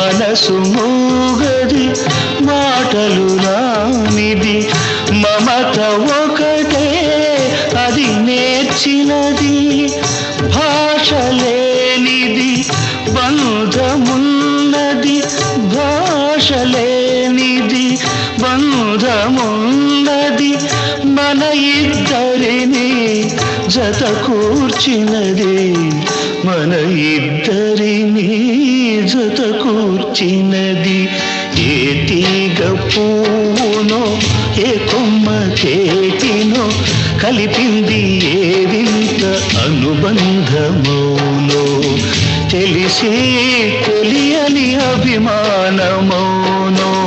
మనసు మూగది మాటలు రానిది మమత ఒకటే అది నేర్చినది. భాష లేనిది బంధమున్నది భాష లేనిది బంధమున్నది మన ఇద్దరిని జత కూర్చినది మన ఇద్దరిని కూర్చినది. ఏ తీగ పూనో ఏ కొమ్మ చేటినో కలిపింది ఏ వింత అనుబంధమౌనో. తెలిసే తెలియని అభిమానమౌనో.